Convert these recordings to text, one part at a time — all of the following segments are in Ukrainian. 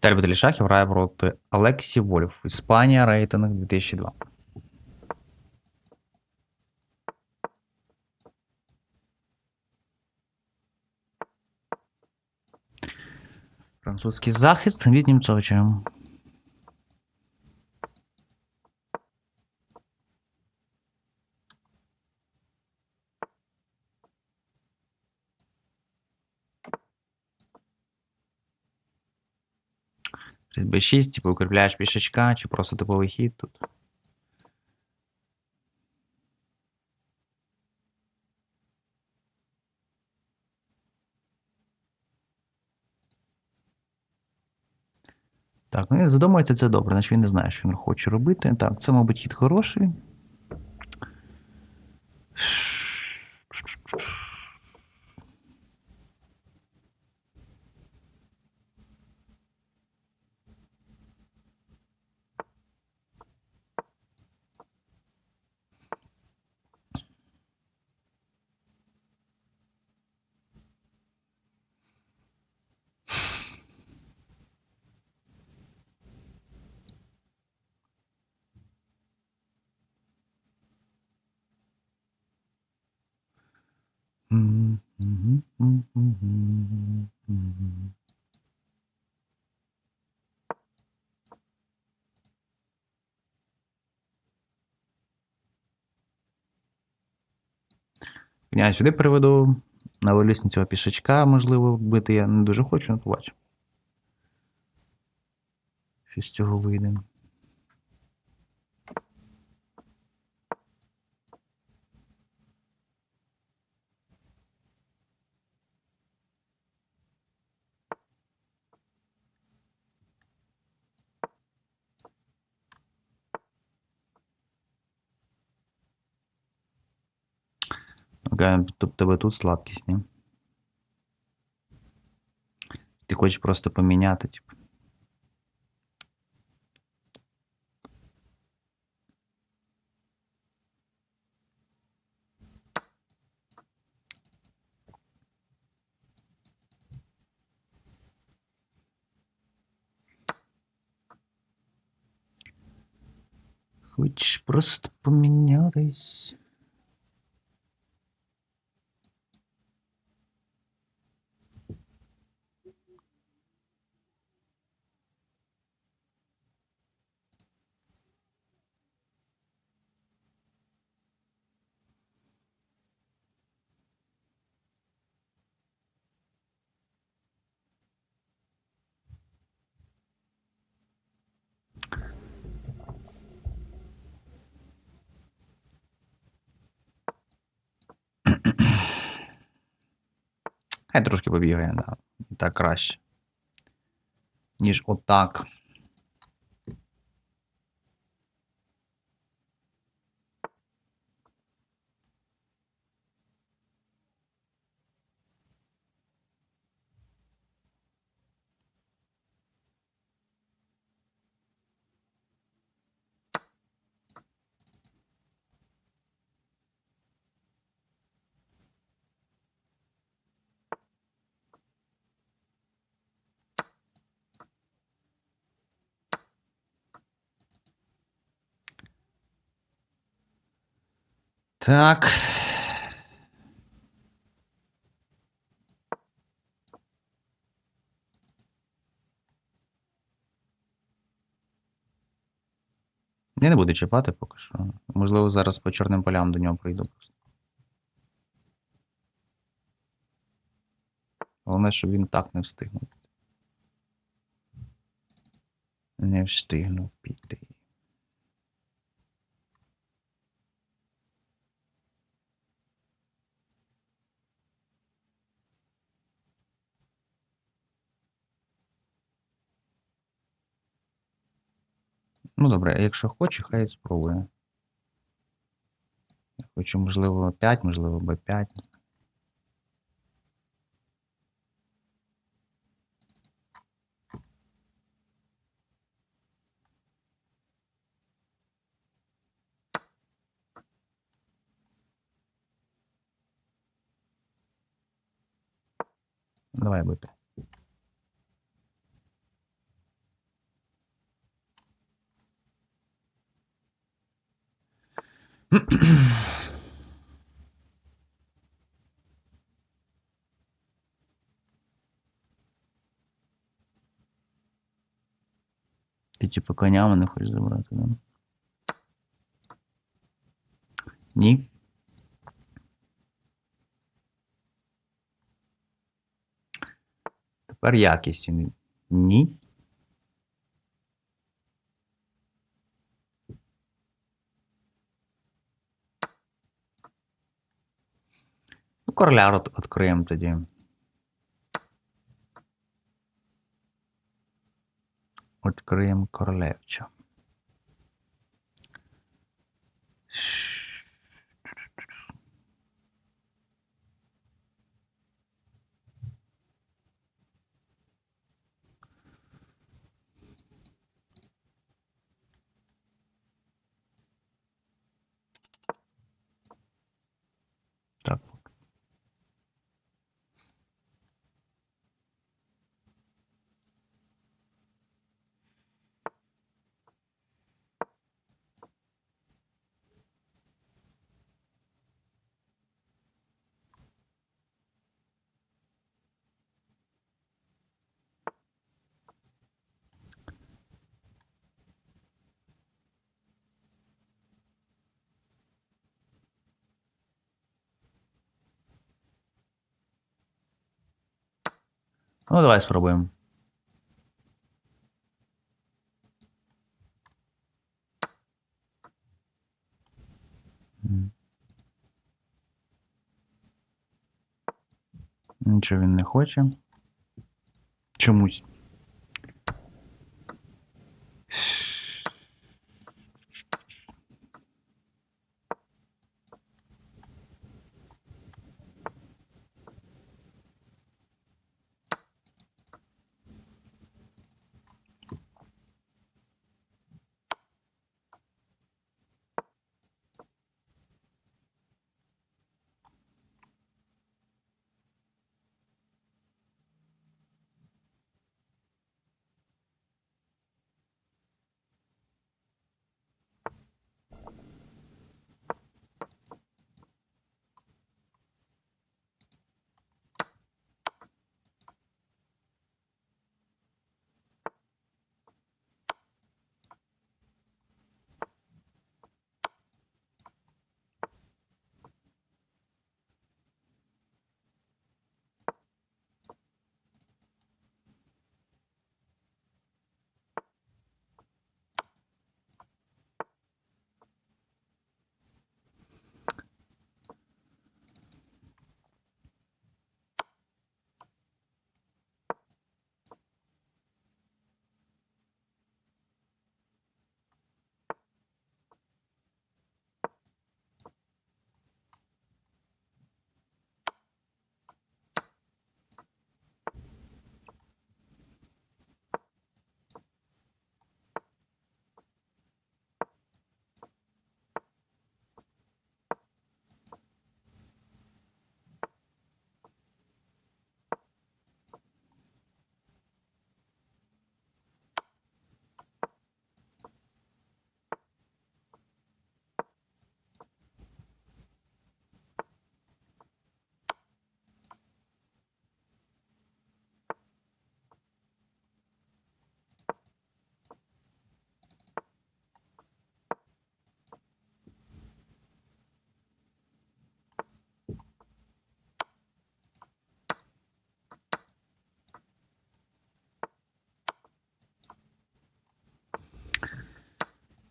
Тербитель Лішахів грає проти Алексі Вольф. Іспанія, рейтинг 2002. Французький захист від Німцовича. B6, типу, укріпляєш пішачка, чи просто типовий хід тут. Так, ну він задумається, це добре, значить він не знає, що він хоче робити. Так, це, мабуть, хід хороший. Я сюди переведу. На вилісні цього пішачка, можливо, вбити я не дуже хочу, але побачу. Що з цього вийде. Окей, тут тебе тут слабкість, ні? Ти хочеш просто поміняти, типу. Хочеш просто помінятись. Хай трошки побігає, да. Так краще. Ніж отак. Так. Я не буду чіпати поки що. Можливо, зараз по чорним полям до нього прийду просто. Головне, щоб він так не встигнув. Не встигнув піти. Ну, добре, якщо хоче, хай спробує. Хочу, можливо, 5, можливо, Б5. Давай Б5. Ти типу конями не хочеш забрати, да? Ні. Тепер якість. Ні. Ну, короля відкриємо тоді. Відкриємо королевича. Так. Ну, давай спробуємо. Нічого він не хоче. Чомусь.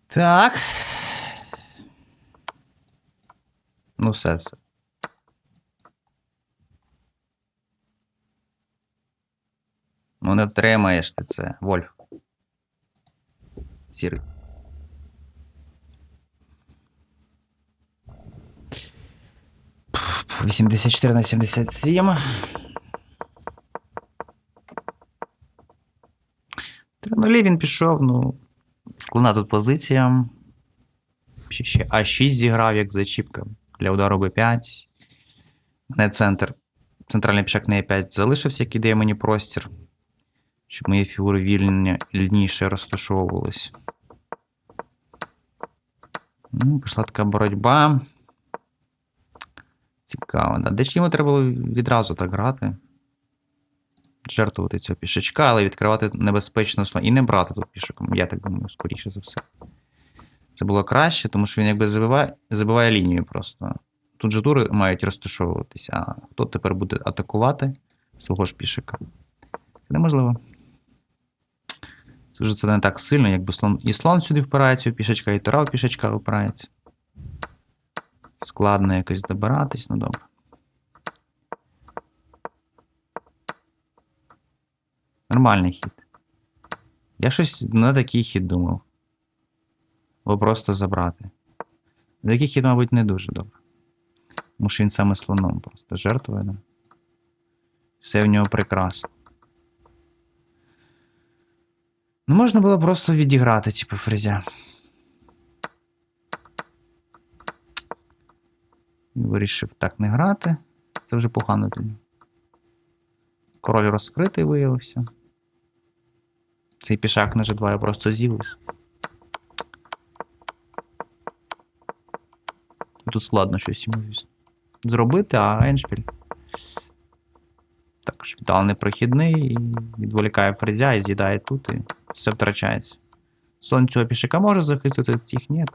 Так. Ну, все, все. Ну, не втримаєш ти це, Вольф. Сірий. Пф, 84 на 77. Три нулі він пішов, ну. Складна тут позиція. Ще, ще А6 зіграв як зачіпка для удару Б5. Не центр. Центральний пішак на Е5 залишився, який дає мені простір. Щоб мої фігури вільні, вільніше розташовувались. Ну, пішла така боротьба. Цікаво, да. Де ж йому треба було відразу так грати? Жертвувати цього пішачка, але відкривати небезпечно. І не брати тут пішаком. Я так думаю, скоріше за все. Це було краще, тому що він якби забиває, забиває лінію просто. Тут же тури мають розташовуватися, а хто тепер буде атакувати свого ж пішака? Це неможливо. Це це не так сильно, якби слон. І слон сюди впирається у пішачка, і тура у пішачка впирається. Складно якось добиратись, ну добре. Нормальний хід. Я щось на такий хід думав. Або просто забрати. Такий хід, мабуть, не дуже добре. Тому що він саме слоном просто жертвує. Да? Все в нього прекрасно. Ну, можна було просто відіграти, типу, фрезя. Вирішив так не грати. Це вже погано тоді. Король розкритий виявився. Цей пішак на G2 я просто з'явився. Тут складно щось йому, звісно. Зробити, а Еншпіль. Також вдал непрохідний і відволікає фрезя і з'їдає тут, і все втрачається. Сон цього пішака може захистити, цих ні.